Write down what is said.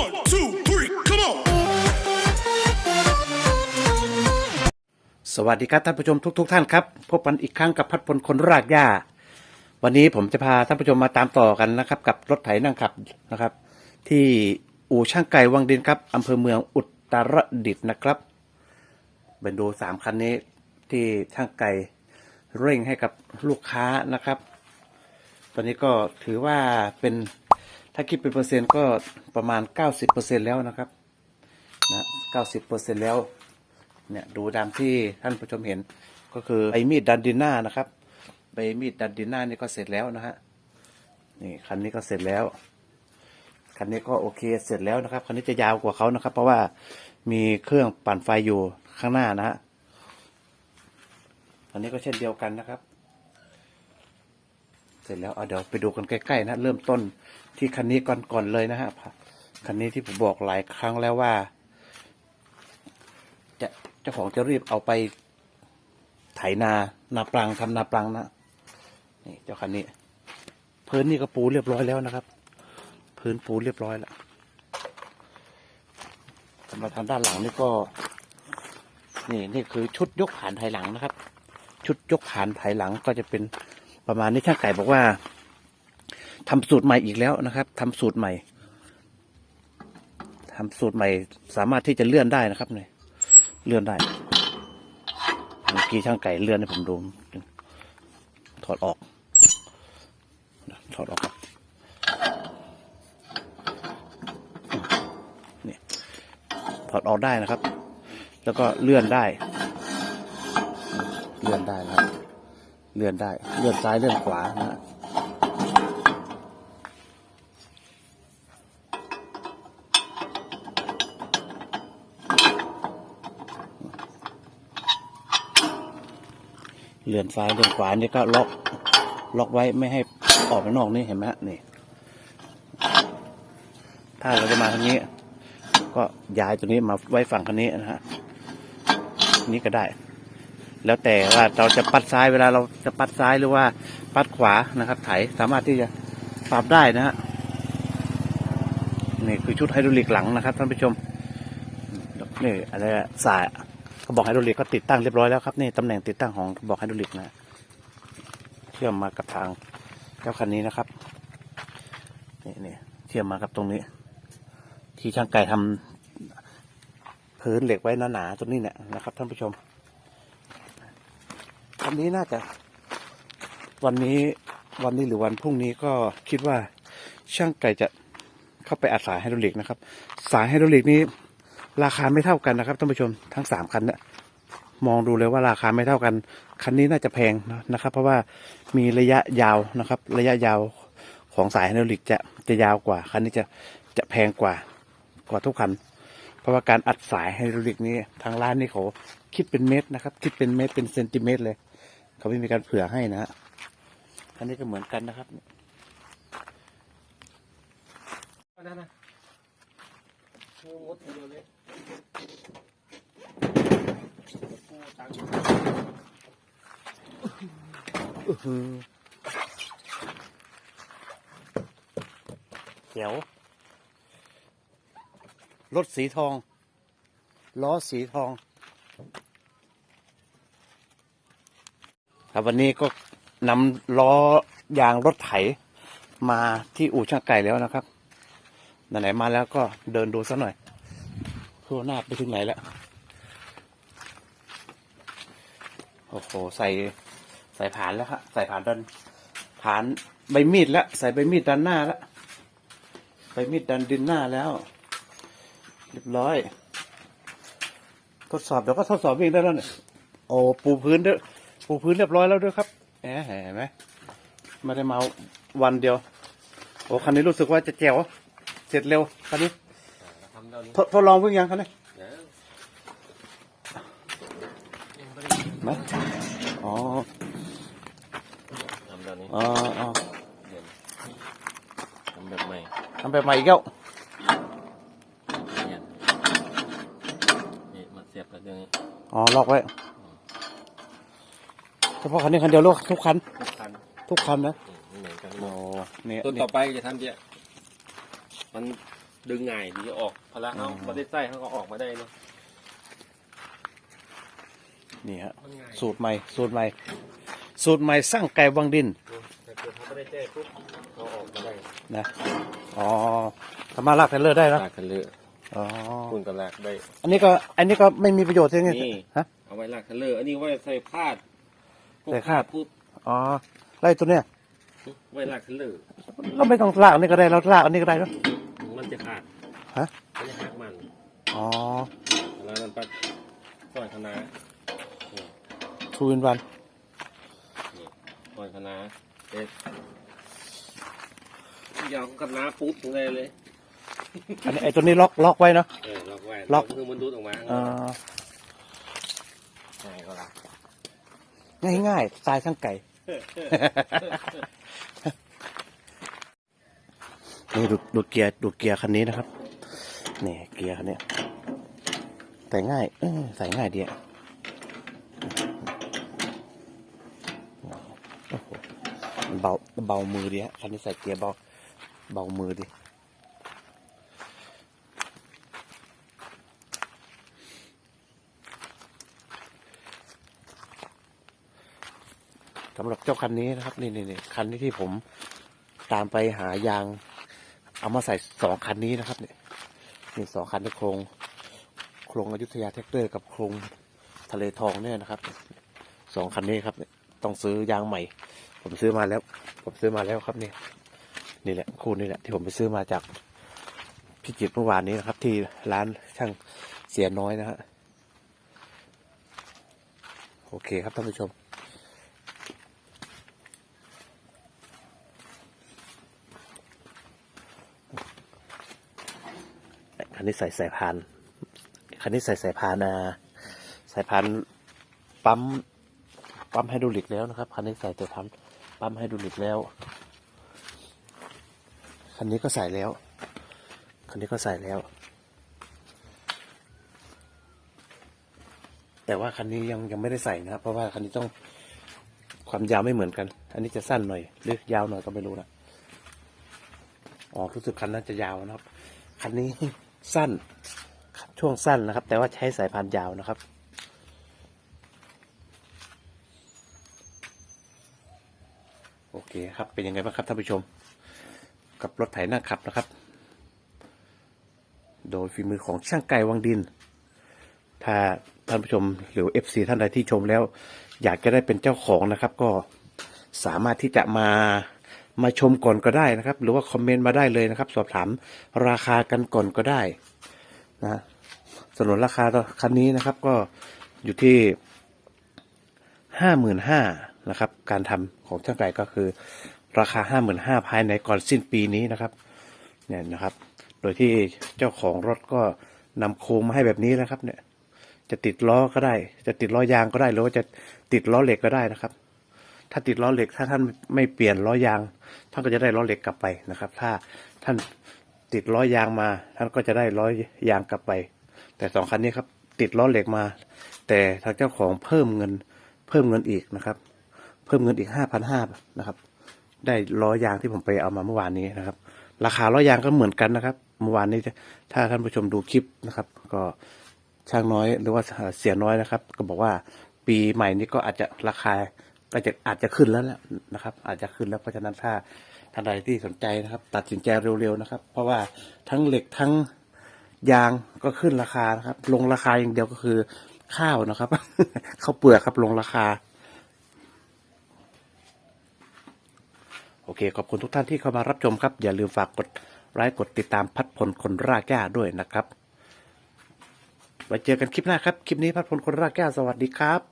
One, two, three, come on. สวัสดีครับท่านผู้ชมทุกๆท่านครับพบกันอีกครั้งกับพัดพลคนรากหญ้า วันนี้ผมจะพาท่านผู้ชมมาตามต่อกันนะครับ กับรถไถนั่งขับนะครับ ที่อู่ช่างไก่วังดินครับอำเภอเมืองอุตรดิตถ์นะครับเป็นดูสามคันนี้ที่ช่างไก่เร่งให้กับลูกค้านะครับ ตอนนี้ก็ถือว่าเป็น ถ้าคิดเป็นเปอร์เซ็นต์ก็ประมาณ 90%แล้วนะครับนะ90%แล้วเนี่ยดูตามที่ท่านผู้ชมเห็นก็คือใบมีดดันดินหน้านะครับใบมีดดันดินหน้านี่ก็เสร็จแล้วนะฮะนี่คันนี้ก็เสร็จแล้วคันนี้ก็โอเคเสร็จแล้วนะครับ คันนี้จะยาวกว่าเขานะครับ เพราะว่ามีเครื่องปั่นไฟอยู่ข้างหน้านะฮะอันนี้ก็เช่นเดียวกันนะครับ เสร็จแล้วเอาเดี๋ยวไปดูกันใกล้ๆนะเริ่มต้นที่คันนี้ก่อนๆเลยนะฮะคันนี้ที่ผมบอกหลายครั้งแล้วว่า จะเจ้าของจะรีบเอาไปไถนานาปลังทำนาปลังนะนี่เจ้าคันนี้พื้นนี่ก็ปูเรียบร้อยแล้วนะครับ พื้นปูเรียบร้อยแล้วสำหรับทางด้านหลังนี่ก็ นี่นี่คือชุดยกฐานไถหลังนะครับ ชุดยกฐานไถหลังก็จะเป็น ประมาณนี้ช่างไก่บอกว่าทำสูตรใหม่อีกแล้วนะครับทำสูตรใหม่ทำสูตรใหม่ สามารถที่จะเลื่อนได้นะครับเนี่ยเลื่อนได้เมื่อกี้ช่างไก่เลื่อนให้ผมดูถอดออกถอดออกนนี่ถอดออกได้นะครับ แล้วก็เลื่อนได้ เลื่อนได้นะครับ เลื่อนได้ เลื่อนซ้ายเลื่อนขวานะเลื่อนซ้ายเลื่อนขวานี่ก็ล็อกล็อกไว้ไม่ให้ออกไปนอกนี่เห็นไหมนี่ ถ้าเราจะมาทางนี้ ก็ย้ายตัวนี้มาไว้ฝั่งคันนี้นะฮะ นี้ก็ได้ แล้วแต่ว่าเราจะปัดซ้ายเวลาเราจะปัดซ้ายหรือว่าปัดขวานะครับ ไถสามารถที่จะปรับได้นะฮะนี่คือชุดไฮดรอลิกหลังนะครับท่านผู้ชมนี่อะไรอะสายกระบอกไฮดรอลิกก็ติดตั้งเรียบร้อยแล้วครับนี่ตำแหน่งติดตั้งของกระบอกไฮดรอลิกนะเชื่อมมากับทางเจ้าคันนี้นะครับนี่นี่เชื่อมมากับตรงนี้ ที่ช่างไก่ทำพื้นเหล็กไว้หนาๆตรงนี้เนี่ยนะครับท่านผู้ชม คันนี้น่าจะ วันนี้วันนี้หรือวันพรุ่งนี้ก็คิดว่าช่างไก่จะเข้าไปอัดสายไฮดรอลิกนะครับ สายไฮดรอลิกนี้ ราคาไม่เท่ากันนะครับท่านผู้ชมทั้งสามคันเนี่ยมองดูเลยว่าราคาไม่เท่ากัน คันนี้น่าจะแพงนะครับ เพราะว่ามีระยะยาวนะครับ ระยะยาวของสายไฮดรอลิกจะจะยาวกว่า คันนี้จะจะแพงกว่ากว่าทุกคัน เพราะว่าการอัดสายไฮดรอลิกนี้ทางร้านนี่เขาคิดเป็นเมตรนะครับ คิดเป็นเมตรเป็นเซนติเมตรเลย เขาไม่มีการเผื่อให้นะฮะคันนี้ก็เหมือนกันนะครับนั่นนะงูมดเดียวเลยกูตังค์อื้อหือเขียว รถสีทอง ล้อสีทอง ครับวันนี้ก็นำล้อยางรถไถมาที่อู่ช่างไก่แล้วนะครับไหนๆมาแล้วก็เดินดูสักหน่อยทั่วหน้าไปถึงไหนแล้วโอ้โหใส่ใส่ผ่านแล้วครับใส่ผ่านดันผ่านใบมีดแล้ว ใส่ใบมีดดันหน้าแล้วใบมีดดันดินหน้าแล้ว เรียบร้อย ทดสอบเดี๋ยวก็ทดสอบวิ่งได้แล้วเนี่ยโอ้ปูพื้นด้วย ปูพื้นเรียบร้อยแล้วด้วยครับแหมเห็นไหมไม่ได้มาวันเดียว โอ้คันนี้รู้สึกว่าจะแจ๋วเสร็จเร็วคันนี้ทำเดี๋ยวนี้ทดทดลองวิ่งยังคันนี้เดี๋ยวยังไม่ได้ไหมอ๋อทำเดี๋ยวนี้อ๋ออ๋อเดี๋ยวทำแบบใหม่ทำแบบใหม่อีกแล้วเนี่ยนี่มาเสียบกับเรื่องนี้อ๋อล็อกไว้ เฉพาะคันนี้คันเดียวหรอทุกคัน ทุกคันทุกคันนะอืมไม่เหมือนกันโอ้เนี่ยต้นเนี่ต่ยอไปจะทำเยอะมันดึงง่ายดีออกพละเขาอืมไม่ได้ใส่เขาก็ออกมาได้เนาะนี่ฮะมันง่ายสูตรใหม่สูตรใหม่ สูตรใหม่สร้างไก่วังดินแต่เกิดเขาไม่ได้แจ้ปุ๊บเขาออกมาได้นะอ๋อสามารถลากเทรลเลอร์ได้นะลากกันเลยอ๋อคุณก็ลากได้ อันนี้ก็อันนี้ก็ไม่มีประโยชน์ใช่ไหมนี่ฮะเอาไว้ลากกันเลยอันนี้ไว้ใส่พาด พวกใส่พาดปุ๊บอ๋อไล่ตัวเนี้ยไว้ลากกันเลยก็ไม่ต้องลากอันนี้ก็ได้เราลากอันนี้ก็ได้เนอะมันจะขาดฮะมันจะหักมันอ๋อแล้วนั่นปัดซอยคณะทูอินวันนี่ซอยคณะเด็ดยาวกับน้าปุ๊บตรงเลยเลยอันนี้ไอ้ตัวนี้ล็อกล็อกไว้เนาะเออล็อกไว้ล็อกคือมันดูดออกมาอ่าใช่ก็ละ ง่ายง่ายสไตล์ช่างไก่ นี่ดูดูเกียร์ดูเกียร์คันนี้นะครับ นี่เกียร์คันนี้แต่ง่ายเออใส่ง่ายเดีอะโอ้โหมันเบาเบามือดีฮะคันนี้ใส่เกียร์เบาเบามือดี สำหรับเจ้าคันนี้นะครับนี่นี่คันนี้ที่ผมตามไปหายาง เอามาใส่สองคันนี้นะครับเนี่ยนี่สองคันที่โครงโครงอยุธยาแท็กเตอร์กับโครงทะเลทองเนี่ยนะครับสองคันนี้ครับต้องซื้อยางใหม่ ผมซื้อมาแล้ว ผมซื้อมาแล้วครับนี่นี่แหละคู่นี่แหละที่ผมไปซื้อมาจากพี่จิตรเมื่อวานนี้นะครับ ที่ร้านช่างเสียน้อยนะฮะโอเคครับท่านผู้ชม นนี้ใส่สายพานคันนี้ใส่สายพานอ่าสายพานปั๊มปั๊มไฮดรอลิกแล้วนะครับคันนี้ใส่แต่ทำปั๊มไฮดรอลิกแล้วคันนี้ก็ใส่แล้วคันนี้ก็ใส่แล้ว แต่ว่าคันนี้ยังยังไม่ได้ใส่นะครับเพราะว่าคันนี้ต้องความยาวไม่เหมือนกัน อันนี้จะสั้นหน่อยหรือยาวหน่อยก็ไม่รู้นะอ๋อรู้สึกคันนั้นจะยาวนะครับ คันนี้ สั้นช่วงสั้นนะครับ แต่ว่าใช้สายพานยาวนะครับ โอเคครับเป็นยังไงบ้างครับท่านผู้ชม กับรถไถหน้าขับนะครับ โดยฝีมือของช่างไก่วังดิน ถ้าท่านผู้ชมหรือ FC ท่านใดที่ชมแล้ว อยากจะได้เป็นเจ้าของนะครับ ก็สามารถที่จะมา มาชมก่อนก็ได้นะครับ หรือว่าคอมเมนต์มาได้เลยนะครับ สอบถามราคากันก่อนก็ได้นะสนุนราคาคันนี้นะครับก็อยู่ที่ห้าหมื่นห้านะครับ การทำของช่างไก่ก็คือ ราคาห้าหมื่นห้าภายในก่อนสิ้นปีนี้นะครับเนี่ยนะครับ โดยที่เจ้าของรถก็นำโครงมาให้แบบนี้นะครับ เนี่ย จะติดล้อก็ได้ จะติดล้อยางก็ได้หรือว่าจะติดล้อเหล็กก็ได้นะครับ ถ้าติดล้อเหล็ก ถ้าท่านไม่เปลี่ยนล้อยาง ท่านก็จะได้ล้อเหล็กกลับไปนะครับ ถ้าท่านติดล้อยางมา ท่านก็จะได้ล้อยางกลับไป แต่สองคันนี้ครับ ติดล้อเหล็กมา แต่ทางเจ้าของเพิ่มเงิน เพิ่มเงินอีกนะครับ เพิ่มเงินอีกห้าพันห้านะครับ ได้ล้อยางที่ผมไปเอามาเมื่อวานนี้นะครับ ราคาล้อยางก็เหมือนกันนะครับ เมื่อวานนี้ถ้าท่านผู้ชมดูคลิปนะครับ ก็ช่างน้อยหรือว่าเสียน้อยนะครับ ก็บอกว่าปีใหม่นี้ก็อาจจะราคา ก็จะอาจจะขึ้นแล้วแหละนะครับ อาจจะขึ้นแล้วเพราะฉะนั้นถ้าท่านใดที่สนใจนะครับ ตัดสินใจเร็วๆนะครับ เพราะว่าทั้งเหล็กทั้งยางก็ขึ้นราคานะครับ ลงราคาอย่างเดียวก็คือข้าวนะครับข้าวเปลือกครับลงราคา โอเค ขอบคุณทุกท่านที่เข้ามารับชมครับ อย่าลืมฝากกดไลค์กดติดตามพัดพลคนรากหญ้าด้วยนะครับไว้เจอกันคลิปหน้าครับ คลิปนี้พัดพลคนรากหญ้าสวัสดีครับ